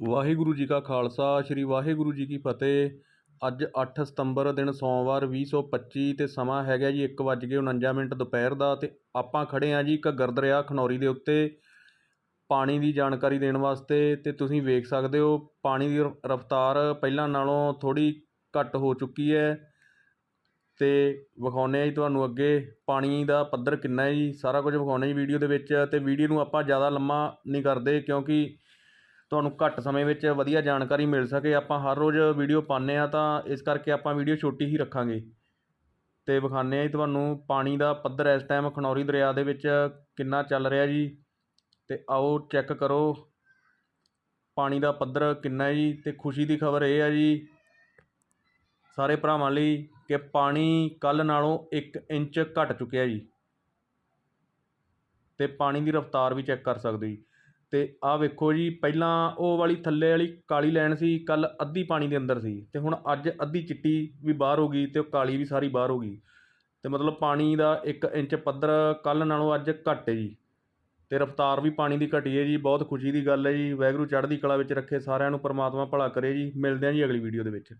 ਵਾਹਿਗੁਰੂ ਜੀ ਕਾ ਖਾਲਸਾ, ਸ੍ਰੀ ਵਾਹਿਗੁਰੂ ਜੀ ਕੀ ਫਤਿਹ। ਅੱਜ 8 ਸਤੰਬਰ ਦਿਨ ਸੋਮਵਾਰ 2025 ਤੇ ਸਮਾਂ ਹੈਗਾ ਜੀ 1:49 ਮਿੰਟ ਦੁਪਹਿਰ ਦਾ ਤੇ ਆਪਾਂ ਖੜੇ ਆ ਜੀ ਘੱਗਰ ਦਰਿਆ ਖਨੌਰੀ ਦੇ ਉੱਤੇ ਪਾਣੀ ਦੀ ਜਾਣਕਾਰੀ ਦੇਣ ਵਾਸਤੇ ਤੇ ਤੁਸੀਂ ਵੇਖ ਸਕਦੇ ਹੋ ਪਾਣੀ ਦੀ ਰ- ਰਫ਼ਤਾਰ ਪਹਿਲਾਂ ਨਾਲੋਂ ਥੋੜੀ ਘੱਟ ਹੋ ਚੁੱਕੀ ਹੈ। ਤੇ ਵਿਖਾਉਂਦੇ ਆ ਜੀ ਤੁਹਾਨੂੰ ਅੱਗੇ ਪਾਣੀ ਦਾ ਪੱਧਰ ਕਿੰਨਾ ਹੈ ਜੀ, ਸਾਰਾ ਕੁਝ ਵਿਖਾਉਂਦੇ ਜੀ ਵੀਡੀਓ ਦੇ ਵਿੱਚ ਤੇ ਵੀਡੀਓ ਨੂੰ ਆਪਾਂ ਜ਼ਿਆਦਾ ਲੰਮਾ ਨਹੀਂ ਕਰਦੇ ਕਿਉਂਕਿ ਤੁਹਾਨੂੰ ਘੱਟ ਸਮੇਂ ਵਿੱਚ ਵਧੀਆ ਜਾਣਕਾਰੀ ਮਿਲ ਸਕੇ। ਆਪਾਂ ਹਰ ਰੋਜ਼ ਵੀਡੀਓ ਪਾਉਂਦੇ ਹਾਂ ਤਾਂ ਇਸ ਕਰਕੇ ਆਪਾਂ ਵੀਡੀਓ ਛੋਟੀ ਹੀ ਰੱਖਾਂਗੇ। ਅਤੇ ਵਿਖਾਉਂਦੇ ਹਾਂ ਜੀ ਤੁਹਾਨੂੰ ਪਾਣੀ ਦਾ ਪੱਧਰ ਇਸ ਟਾਈਮ ਖਨੌਰੀ ਦਰਿਆ ਦੇ ਵਿੱਚ ਕਿੰਨਾ ਚੱਲ ਰਿਹਾ ਜੀ। ਅਤੇ ਆਓ ਚੈੱਕ ਕਰੋ ਪਾਣੀ ਦਾ ਪੱਧਰ ਕਿੰਨਾ ਜੀ। ਅਤੇ ਖੁਸ਼ੀ ਦੀ ਖਬਰ ਇਹ ਹੈ ਜੀ ਸਾਰੇ ਭਰਾਵਾਂ ਲਈ ਕਿ ਪਾਣੀ ਕੱਲ ਨਾਲੋਂ 1 ਇੰਚ ਘਟ ਚੁੱਕਿਆ ਜੀ। ਤੇ ਪਾਣੀ ਦੀ ਰਫ਼ਤਾਰ ਵੀ ਚੈੱਕ ਕਰ ਸਕਦੇ ਜੀ। ਅਤੇ ਆਹ ਵੇਖੋ ਜੀ, ਪਹਿਲਾਂ ਉਹ ਵਾਲੀ ਥੱਲੇ ਵਾਲੀ ਕਾਲੀ ਲਾਈਨ ਸੀ, ਕੱਲ੍ਹ ਅੱਧੀ ਪਾਣੀ ਦੇ ਅੰਦਰ ਸੀ ਅਤੇ ਹੁਣ ਅੱਜ ਅੱਧੀ ਚਿੱਟੀ ਵੀ ਬਾਹਰ ਹੋ ਗਈ ਅਤੇ ਉਹ ਕਾਲੀ ਵੀ ਸਾਰੀ ਬਾਹਰ ਹੋ ਗਈ ਅਤੇ ਮਤਲਬ ਪਾਣੀ ਦਾ ਇੱਕ ਇੰਚ ਪੱਧਰ ਕੱਲ੍ਹ ਨਾਲੋਂ ਅੱਜ ਘੱਟ ਹੈ ਜੀ ਅਤੇ ਰਫ਼ਤਾਰ ਵੀ ਪਾਣੀ ਦੀ ਘਟੀ ਹੈ ਜੀ, ਬਹੁਤ ਖੁਸ਼ੀ ਦੀ ਗੱਲ ਹੈ ਜੀ, ਵਾਹਿਗੁਰੂ ਚੜ੍ਹਦੀ ਕਲਾ ਵਿੱਚ ਰੱਖੇ ਸਾਰਿਆਂ ਨੂੰ, ਪਰਮਾਤਮਾ ਭਲਾ ਕਰੇ ਜੀ, ਮਿਲਦੇ ਹਾਂ ਜੀ ਅਗਲੀ ਵੀਡੀਓ ਦੇ ਵਿੱਚ।